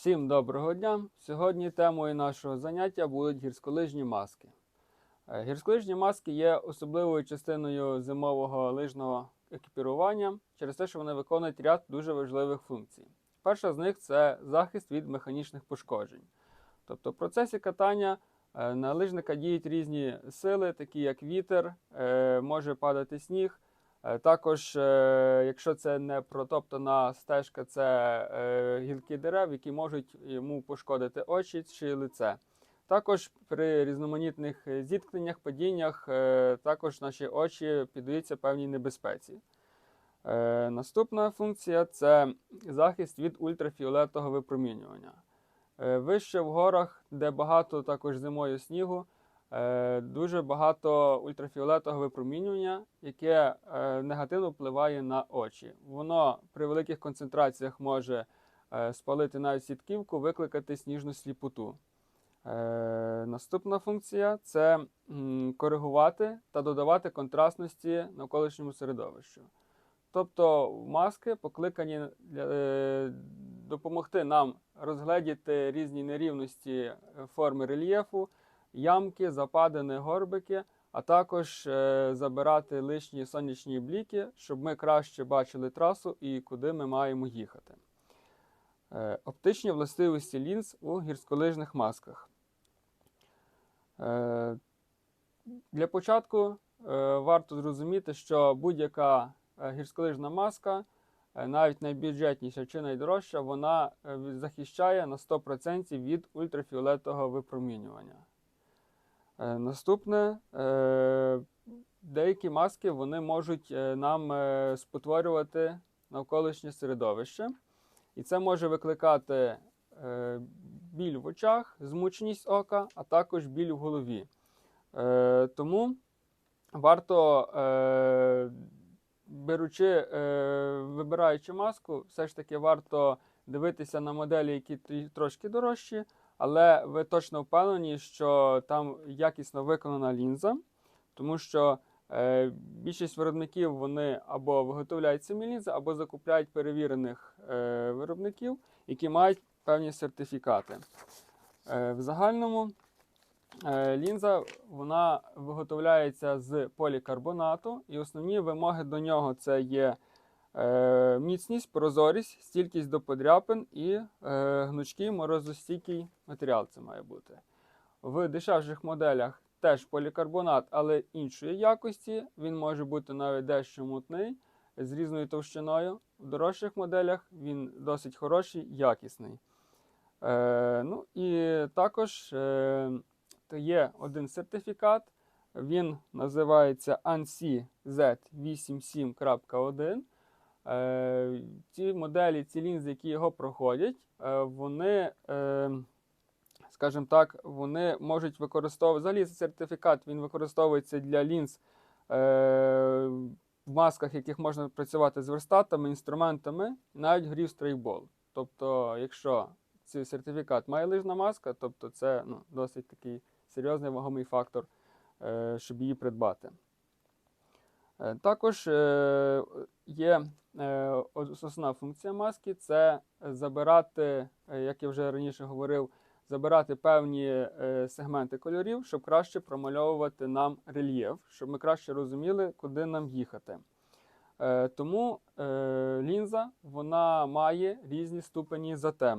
Всім доброго дня! Сьогодні темою нашого заняття будуть гірськолижні маски. Е, Гірськолижні маски є особливою частиною зимового лижного екіпірування через те, що вони виконують ряд дуже важливих функцій. Перша з них це захист від механічних пошкоджень. Тобто в процесі катання е, на лижника діють різні сили, такі як вітер, е, може падати сніг. Е, Також, е, якщо це не протоптана стежка, це е, гілки дерев, які можуть йому пошкодити очі чи лице. Також при різноманітних зіткненнях, падіннях, також наші очі піддаються певній небезпеці. Наступна функція це захист від ультрафіолетового випромінювання. Вище в горах, де багато також зимою снігу, дуже багато ультрафіолетового випромінювання, яке е, негативно впливає на очі. Воно при великих концентраціях може е, спалити навіть сітківку, викликати сніжну сліпоту. Е, Наступна функція це коригувати та додавати контрастності навколишньому середовищу. Тобто маски покликані е, допомогти нам розгледіти різні нерівності е, форми рельєфу, ямки, западини, горбики, а також е, забирати лишні сонячні бліки, щоб ми краще бачили трасу і куди ми маємо їхати. Е, Оптичні властивості лінз у гірськолижних масках. Е, Для початку варто зрозуміти, що будь-яка гірськолижна маска, навіть найбюджетніша чи найдорожча, вона захищає на 100% від ультрафіолетового випромінювання. Е, Наступне, е, деякі маски вони можуть е, нам спотворювати навколишнє середовище, і це може викликати біль в очах, змученість ока, а також біль в голові. Тому варто, беручи, вибираючи маску, все ж таки варто дивитися на моделі, які трошки дорожчі, але ви точно впевнені, що там якісно виконана лінза, тому що е, більшість виробників вони або виготовляють самі лінзи, або закупляють перевірених е, виробників, які мають певні сертифікати. Е, в загальному е, лінза вона виготовляється з полікарбонату, і основні вимоги до нього це є е, міцність, прозорість, стійкість до подряпин і е, гнучкий морозостійкий матеріал це має бути. В дешевших моделях теж полікарбонат, але іншої якості. Він може бути навіть дещо мутний, з різною товщиною. В дорожчих моделях він досить хороший, якісний. Е, ну і також е, є один сертифікат. Він називається ANSI Z87.1. Е, ці моделі, ці лінзи, які його проходять, е, вони, е, скажімо так, вони можуть використовувати. Взагалі, сертифікат він використовується для лінз в масках, яких можна працювати з верстатами, інструментами, навіть грів стрейкбол. Тобто, якщо цей сертифікат має лижна маска, тобто це ну, досить такий серйозний вагомий фактор, щоб її придбати. Е, Також е, є е, основна функція маски це забирати, як я вже раніше говорив, забирати певні сегменти кольорів, щоб краще промальовувати нам рельєф, щоб ми краще розуміли, куди нам їхати. Тому лінза вона має різні ступені затемнення.